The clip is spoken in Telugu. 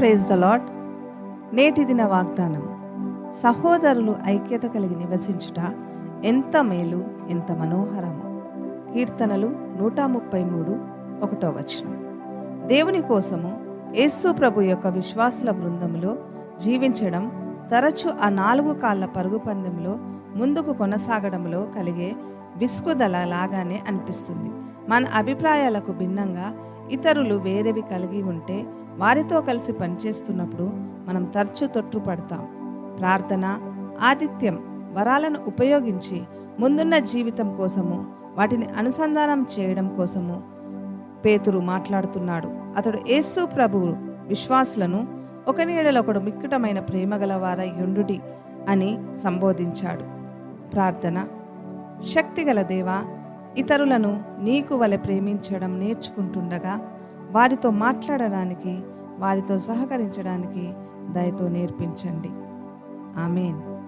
ప్రైజ్ ద లాట్ నేటి దిన వాగ్దానం సహోదరులు ఐక్యత కలిగి నివసించుట ఎంత మేలు ఎంత మనోహరము కీర్తనలు నూట ముప్పై మూడు ఒకటో వచనం. దేవుని కోసము యేసు ప్రభు యొక్క విశ్వాసుల బృందంలో జీవించడం తరచు ఆ నాలుగు కాళ్ళ పరుగు పందెంలో ముందుకు కొనసాగడంలో కలిగే విసుగుదల లాగానే అనిపిస్తుంది. మన అభిప్రాయాలకు భిన్నంగా ఇతరులు వేరేవి కలిగి ఉంటే వారితో కలిసి పనిచేస్తున్నప్పుడు మనం తరచు తొట్టుపడతాం ప్రార్థన ఆతిథ్యం వరాలను ఉపయోగించి ముందున్న జీవితం కోసము వాటిని అనుసంధానం చేయడం కోసము పేతురు మాట్లాడుతున్నాడు. అతడు యేసు ప్రభువు విశ్వాసులను ఒక నీడలొకడు మిక్కుటమైన గలవారై యుండుడి అని సంబోధించాడు. ప్రార్థన. శక్తిగల దేవా ఇతరులను నీకు వలె ప్రేమించడం నేర్చుకుంటుండగా వారితో మాట్లాడడానికి వారితో సహకరించడానికి దయతో నేర్పించండి. ఆమెన్.